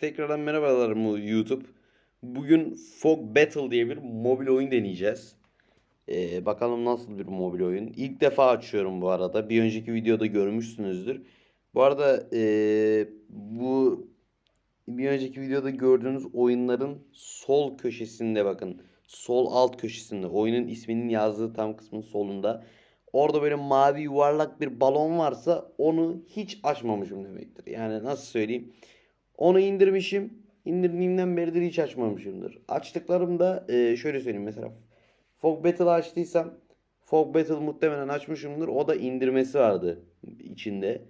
Tekrardan merhabalar mu YouTube. Bugün Fog Battle diye bir mobil oyun deneyeceğiz. Ee, bakalım nasıl bir mobil oyun. İlk defa açıyorum bu arada. Bir önceki videoda görmüşsünüzdür. Bu arada ee, bu bir önceki videoda gördüğünüz oyunların sol köşesinde bakın. Sol alt köşesinde oyunun isminin yazdığı tam kısmın solunda. Orada böyle mavi yuvarlak bir balon varsa onu hiç açmamışım demektir. Yani nasıl söyleyeyim? Onu indirmişim. İndirdiğimden beridir hiç açmamışımdır. Açtıklarımda e, şöyle söyleyeyim mesela. Fog Battle açtıysam Fog Battle muhtemelen açmışımdır. O da indirmesi vardı içinde.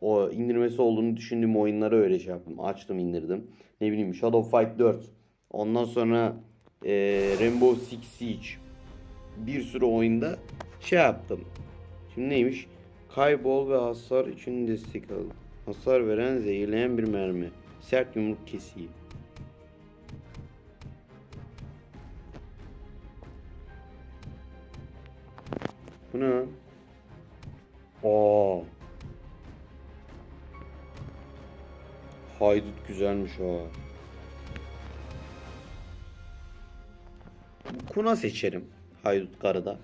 O indirmesi olduğunu düşündüğüm oyunları öyle şey yaptım. Açtım indirdim. Ne bileyim Shadow Fight 4. Ondan sonra e, Rainbow Six Siege. Bir sürü oyunda şey yaptım. Şimdi neymiş? Kaybol ve hasar için destek al. Hasar veren zehirleyen bir mermi. Sert yumruk kesiği. Bu ne? Aa. Haydut güzelmiş ha. Kuna seçerim. Haydut karıda.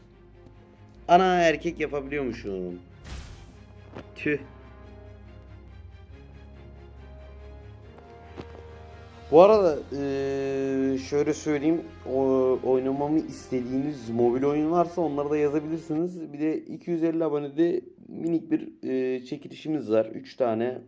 Ana erkek yapabiliyormuşum. Tüh. Bu arada şöyle söyleyeyim oynamamı istediğiniz mobil oyun varsa onları da yazabilirsiniz. Bir de 250 abonede minik bir çekilişimiz var. 3 tane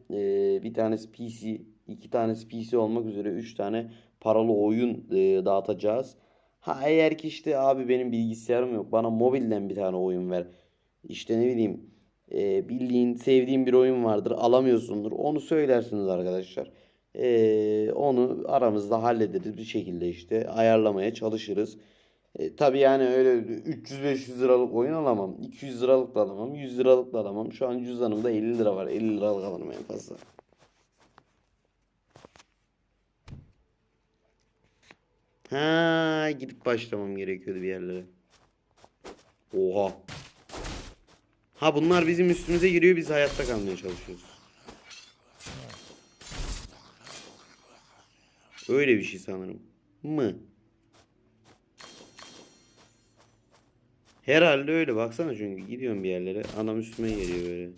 bir tanesi PC, iki tanesi PC olmak üzere 3 tane paralı oyun dağıtacağız. Ha eğer ki işte abi benim bilgisayarım yok bana mobilden bir tane oyun ver. İşte ne bileyim bildiğin sevdiğin bir oyun vardır alamıyorsundur onu söylersiniz arkadaşlar. Ee, onu aramızda hallederiz bir şekilde işte ayarlamaya çalışırız. E, tabii yani öyle 300-500 liralık oyun alamam. 200 liralık da alamam. 100 liralık da alamam. Şu an cüzdanımda 50 lira var. 50 liralık alırım en fazla. Ha, gidip başlamam gerekiyordu bir yerlere. Oha. Ha bunlar bizim üstümüze giriyor biz hayatta kalmaya çalışıyoruz. Öyle bir şey sanırım. Mı? Herhalde öyle baksana çünkü gidiyorum bir yerlere adam üstüme geliyor böyle.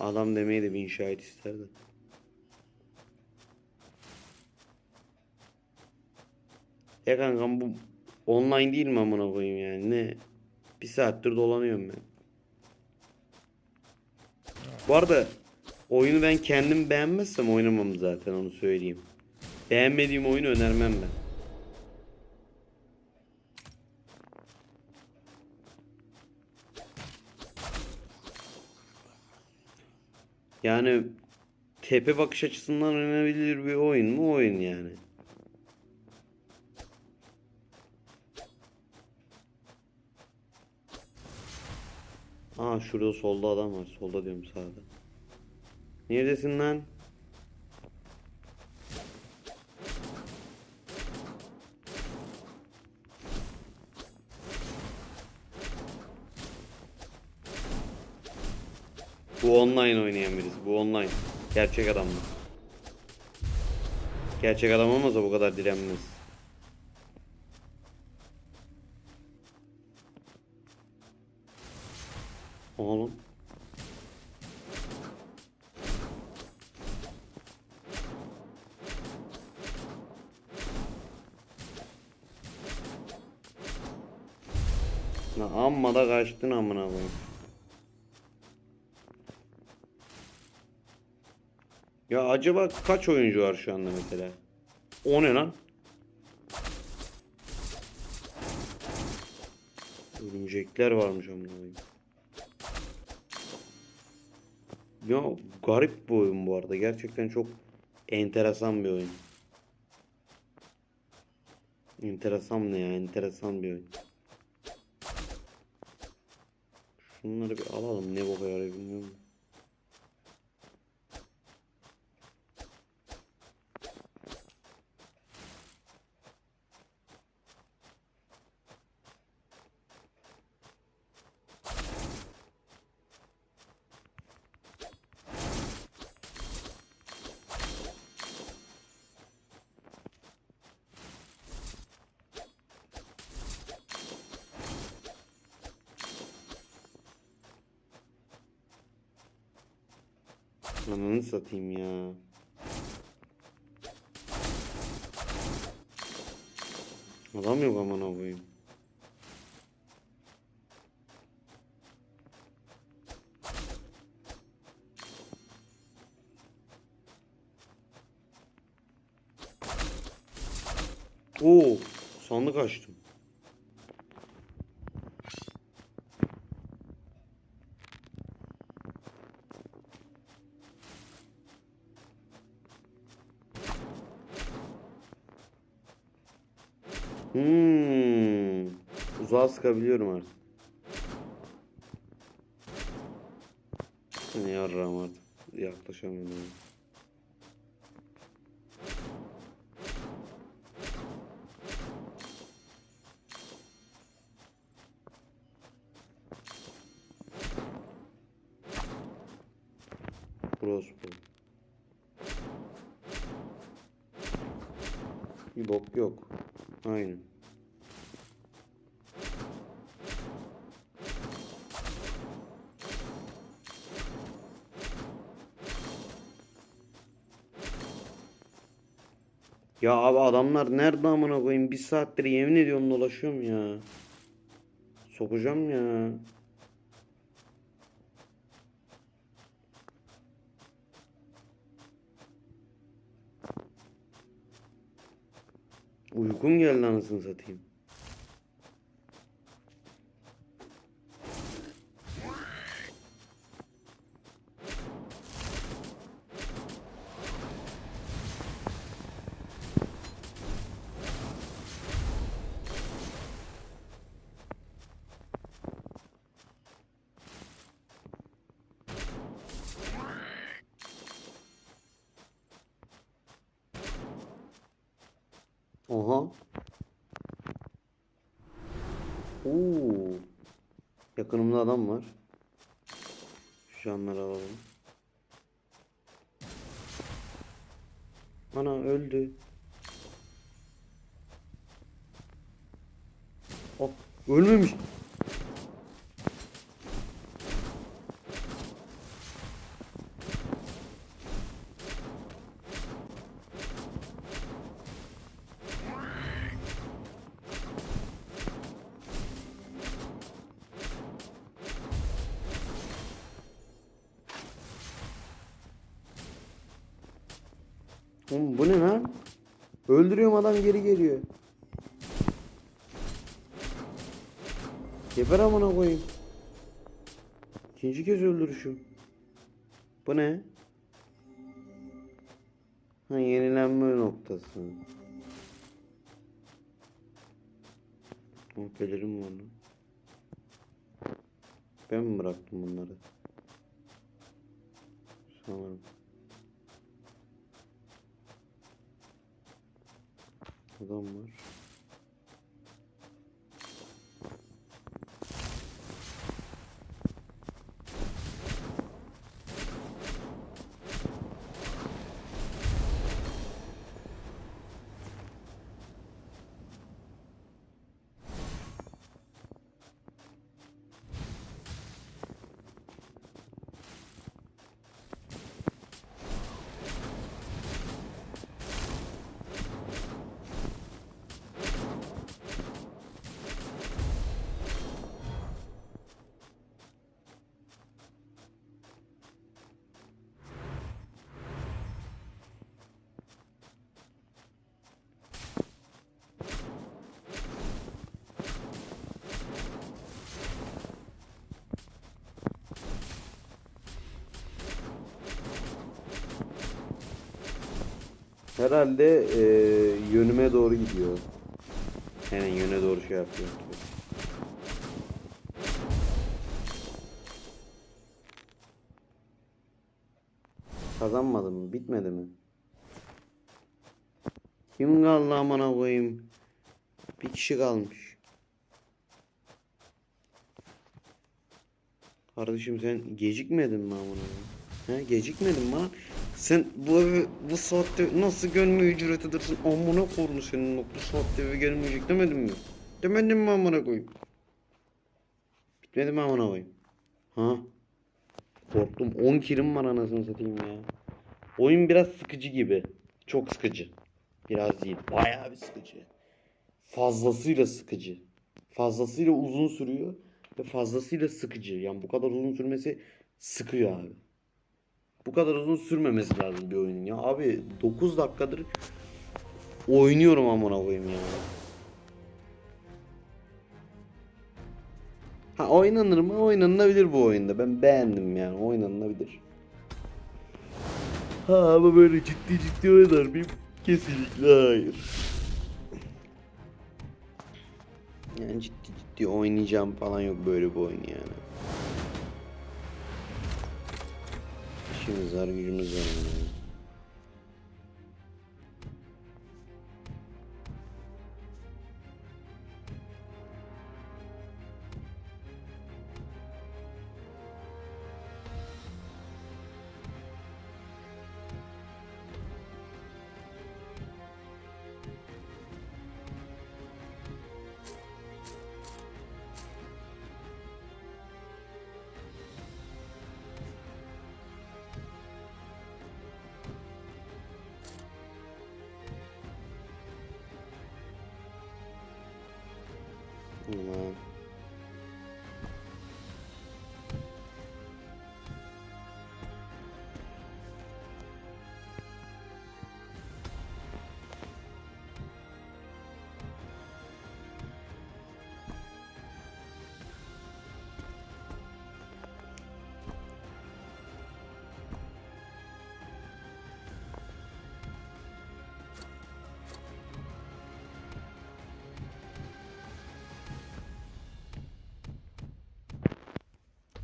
Adam demeyi de bir şahit isterdi. Ya kankam bu online değil mi amına koyayım yani ne? Bir saattir dolanıyorum ben. Bu arada oyunu ben kendim beğenmezsem oynamam zaten onu söyleyeyim. Beğenmediğim oyunu önermem ben. Yani tepe bakış açısından oynanabilir bir oyun mu? Oyun yani. Aa şurada solda adam var. Solda diyorum sağda. Neredesin lan? Bu online oynayan birisi. Bu online. Gerçek adam mı? Gerçek adam olmasa bu kadar direnmez. Oğlum. Amma da kaçtın amına koyayım. Ya acaba kaç oyuncu var şu anda mesela? O ne lan? Örümcekler varmış amına. Ya garip bir oyun bu arada. Gerçekten çok enteresan bir oyun. Enteresan ne ya? Enteresan bir oyun. Şunları bir alalım. Ne boka yarıyor bilmiyorum. Ananı satayım ya. Adam yok aman koyayım. Oo, sandık açtım. Hmm. Uzağa sıkabiliyorum artık. Ne yarrağım artık. Yaklaşamıyorum. bu. Bir bok yok. Aynen. Ya abi adamlar nerede amına koyayım? Bir saattir yemin ediyorum dolaşıyorum ya. Sokacağım ya. उल्कुङ गेला हामी Oha. Oo. Yakınımda adam var. Şu canları alalım. Ana öldü. Hop ölmemiş. Oğlum bu ne lan? Öldürüyorum adam geri geliyor. Geber amına koyayım. İkinci kez öldürüşüm. Bu ne? Ha yenilenme noktası. Pelerin var lan. Ben mi bıraktım bunları? Sanırım. Adam var. Herhalde e, yönüme doğru gidiyor. Hemen yöne doğru şey yapıyor. Kazanmadım mı? Bitmedi mi? Kim kaldı amına koyayım? Bir kişi kalmış. Kardeşim sen gecikmedin mi amına? He gecikmedin mi? Sen bu evi bu saatte nasıl gelme ücret edersin? Amına korun senin o bu saatte eve gelmeyecek demedin mi? Demedin mi amına koyayım? Bitmedi mi amına koyayım? Ha? Korktum. 10 kilim var anasını satayım ya. Oyun biraz sıkıcı gibi. Çok sıkıcı. Biraz değil. Bayağı bir sıkıcı. Fazlasıyla sıkıcı. Fazlasıyla uzun sürüyor ve fazlasıyla sıkıcı. Yani bu kadar uzun sürmesi sıkıyor abi. Bu kadar uzun sürmemesi lazım bir oyunun ya. Abi 9 dakikadır oynuyorum amına koyayım ya. Ha oynanır mı? Oynanabilir bu oyunda. Ben beğendim yani. Oynanabilir. Ha ama böyle ciddi ciddi oynar mıyım? Kesinlikle hayır. Yani ciddi ciddi oynayacağım falan yok böyle bir oyun yani. İşimiz var, gücümüz var. yani. Aman.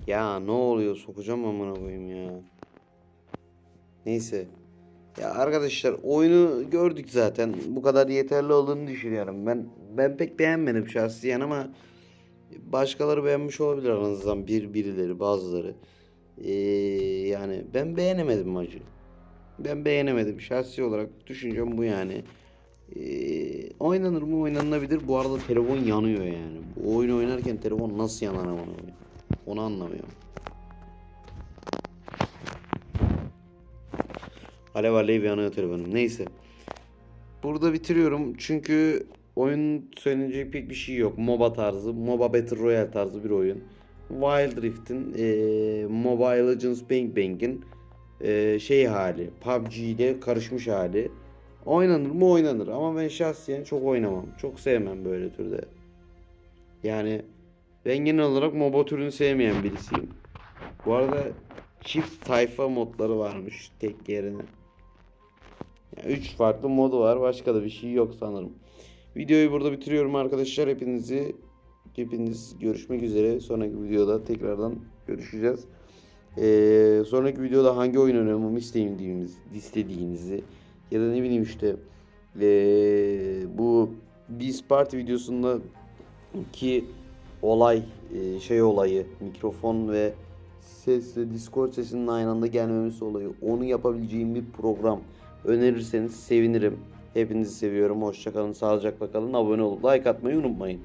Ya ne oluyor? Sokacağım amına koyayım ya. Neyse. Ya arkadaşlar oyunu gördük zaten. Bu kadar yeterli olduğunu düşünüyorum. Ben ben pek beğenmedim şahsiyen ama başkaları beğenmiş olabilir aranızdan bir birileri bazıları. Ee, yani ben beğenemedim acı. Ben beğenemedim. Şahsi olarak düşüncem bu yani. Ee, oynanır mı oynanabilir. Bu arada telefon yanıyor yani. Bu oyunu oynarken telefon nasıl yanar amına koyayım? Onu anlamıyorum. Alev alev yanıyor telefonum. Neyse. Burada bitiriyorum. Çünkü oyun söylenecek pek bir şey yok. MOBA tarzı, MOBA Battle Royale tarzı bir oyun. Wild Rift'in eee Mobile Legends Bang Bang'in eee, şey hali. PUBG ile karışmış hali. Oynanır mı oynanır ama ben şahsen çok oynamam. Çok sevmem böyle türde. Yani ben genel olarak MOBA türünü sevmeyen birisiyim. Bu arada çift tayfa modları varmış tek yerine. Yani üç farklı modu var. Başka da bir şey yok sanırım. Videoyu burada bitiriyorum arkadaşlar. Hepinizi hepiniz görüşmek üzere. Sonraki videoda tekrardan görüşeceğiz. Ee, sonraki videoda hangi oyun oynamamı istediğiniz, istediğinizi ya da ne bileyim işte ee, bu Biz Party videosunda ki olay e, şey olayı mikrofon ve sesle Discord sesinin aynı anda gelmemesi olayı onu yapabileceğim bir program önerirseniz sevinirim. Hepinizi seviyorum. Hoşçakalın. Sağlıcakla kalın. Abone olup like atmayı unutmayın.